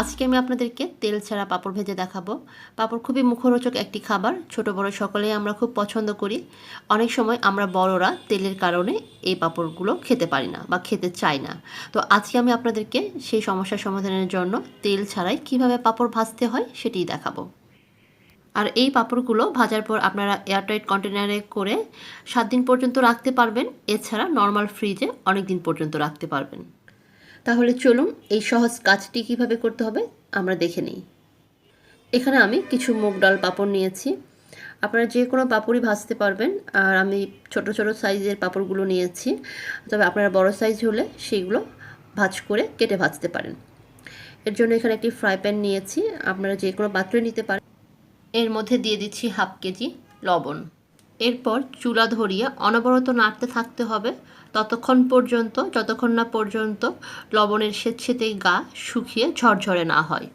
আজকে আমি আপনাদেরকে তেল ছাড়া পাঁপড় ভেজে দেখাবো। পাঁপড় খুবই মুখরোচক একটি খাবার। ছোট, বড় সকলেই আমরা খুব পছন্দ করি। অনেক সময় আমরা বড়রা তেলের কারণে এই পাঁপড়গুলো খেতে পারি না বা খেতে চাই না। তো আজকে আমি আপনাদেরকে সেই সমস্যার সমাধানের জন্য তেল ছাড়াই কীভাবে পাঁপড় ভাজতে হয় সেটিই দেখাবো। আর এই পাঁপড়গুলো ভাজার পর আপনারা এয়ারটাইট কন্টেনারে করে সাত দিন পর্যন্ত রাখতে পারবেন। এছাড়া নর্মাল ফ্রিজে অনেক দিন পর্যন্ত রাখতে পারবেন। তাহলে চলুন এই সহজ কাজটি কীভাবে করতে হবে আমরা দেখে নিই। এখানে আমি কিছু মুগ ডাল পাঁপড় নিয়েছি। আপনারা যে কোনো পাঁপড়ই ভাজতে পারবেন, আর আমি ছোট ছোট সাইজের পাঁপড়গুলো নিয়েছি। তবে আপনারা বড় সাইজ হলে সেইগুলো ভাজ করে কেটে ভাজতে পারেন। এর জন্য এখানে একটি ফ্রাই প্যান নিয়েছি। আপনারা যে কোনো পাত্রে নিতে পারেন। এর মধ্যে দিয়ে দিচ্ছি হাফ কেজি লবণ। এরপর চুলা ধরিয়ে অনবরত নাড়তে থাকতে হবে। ততক্ষণ পর্যন্ত, যতক্ষণ না পর্যন্ত লবণের স্বেচ্ছেতে গা শুকিয়ে ঝরঝরে না হয়।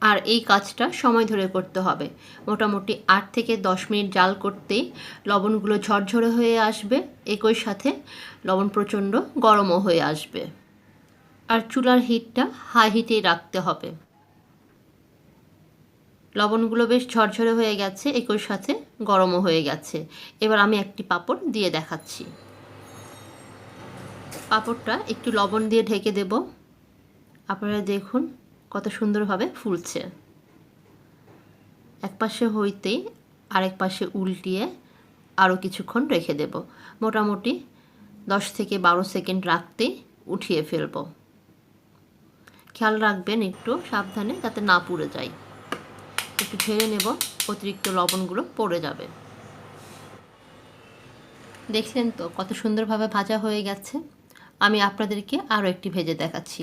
আর এই কাজটা সময় ধরে করতে হবে। মোটামুটি আট থেকে দশ মিনিট জাল করতেই লবণগুলো ঝরঝরে হয়ে আসবে। একই সাথে লবণ প্রচণ্ড গরমও হয়ে আসবে। আর চুলার হিটটা হাই হিটেই রাখতে হবে। লবণগুলো বেশ ঝরঝরে হয়ে গেছে, একই সাথে গরমও হয়ে গেছে। এবার আমি একটি পাপড় দিয়ে দেখাচ্ছি। পাপড়টা একটু লবণ দিয়ে ঢেকে দেব। আপনারা দেখুন কত সুন্দরভাবে ফুলছে। এক পাশে হইতেই আরেক পাশে উল্টিয়ে আরও কিছুক্ষণ রেখে দেব। মোটামুটি দশ থেকে বারো সেকেন্ড রাখতেই উঠিয়ে ফেলব। খেয়াল রাখবেন একটু সাবধানে যাতে না পুড়ে যায়। একটু ঝেড়ে নেব, অতিরিক্ত লবণগুলো পড়ে যাবে। দেখলেন তো কত সুন্দরভাবে ভাজা হয়ে গেছে। আমি আপনাদেরকে আরও একটি ভেজে দেখাচ্ছি।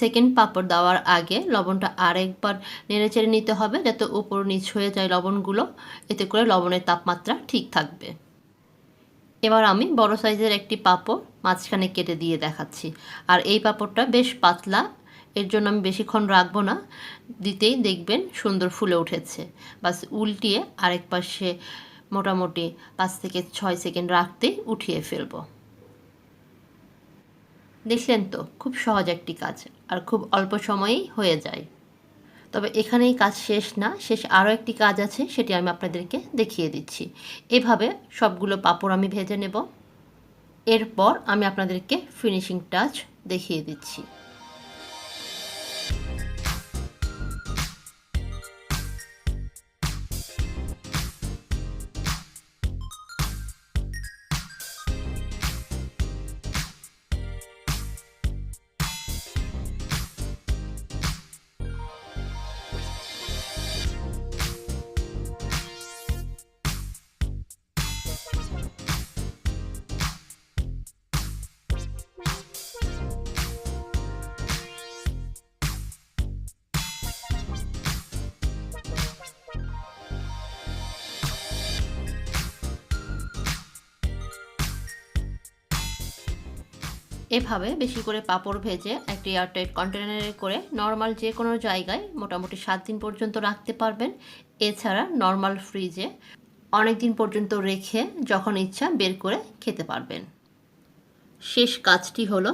সেকেন্ড পাপড় দেওয়ার আগে লবণটা আরেকবার নেড়ে চেড়ে নিতে হবে, যাতে উপর নিচ হয়ে যায় লবণগুলো। এতে করে লবণের তাপমাত্রা ঠিক থাকবে। এবার আমি বড় সাইজের একটি পাপড় মাঝখানে কেটে দিয়ে দেখাচ্ছি। আর এই পাপড়টা বেশ পাতলা এর জন্য আমি বেশিক্ষণ রাখব না। দিতেই দেখবেন সুন্দর ফুলে উঠেছে। বাস উল্টিয়ে আরেক পাশে মোটামুটি পাঁচ থেকে ছয় সেকেন্ড রাখতেই উঠিয়ে ফেলব। দেখলেন তো, খুব সহজ একটি কাজ, আর খুব অল্প সময়েই হয়ে যায়। তবে এখানেই কাজ শেষ না, শেষ আরও একটি কাজ আছে, সেটি আমি আপনাদেরকে দেখিয়ে দিচ্ছি। এভাবে সবগুলো পাপড় আমি ভেজে নেব। এরপর আমি আপনাদেরকে ফিনিশিং টাচ দেখিয়ে দিচ্ছি। এভাবে বেশি করে পাঁপড় ভেজে একটি এয়ারটাইট কন্টেনারে করে নর্মাল যে কোনো জায়গায় মোটামুটি সাত দিন পর্যন্ত রাখতে পারবেন। এছাড়া নর্মাল ফ্রিজে অনেক দিন পর্যন্ত রেখে যখন ইচ্ছা বের করে খেতে পারবেন। শেষ কাজটি হলো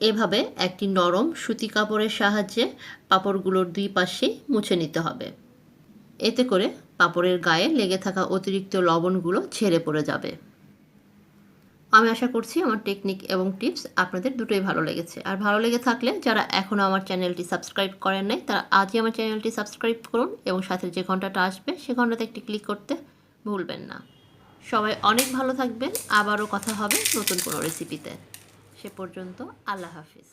এভাবে একটি নরম সুতি কাপড়ের সাহায্যে পাঁপড়গুলোর দুই পাশে মুছে নিতে হবে। এতে করে পাপড়ের গায়ে লেগে থাকা অতিরিক্ত লবণগুলো ছেড়ে পড়ে যাবে। আমি আশা করছি আমার টেকনিক এবং টিপস আপনাদের দুটোই ভালো লেগেছে। আর ভালো লেগে থাকলে যারা এখনও আমার চ্যানেলটি সাবস্ক্রাইব করেন নাই, তারা আজই আমার চ্যানেলটি সাবস্ক্রাইব করুন এবং সাথে যে ঘন্টাটা আসবে, সে ঘন্টাতে একটি ক্লিক করতে ভুলবেন না। সবাই অনেক ভালো থাকবেন। আবারও কথা হবে নতুন কোনো রেসিপিতে সে পর্যন্ত আল্লাহ হাফিজ।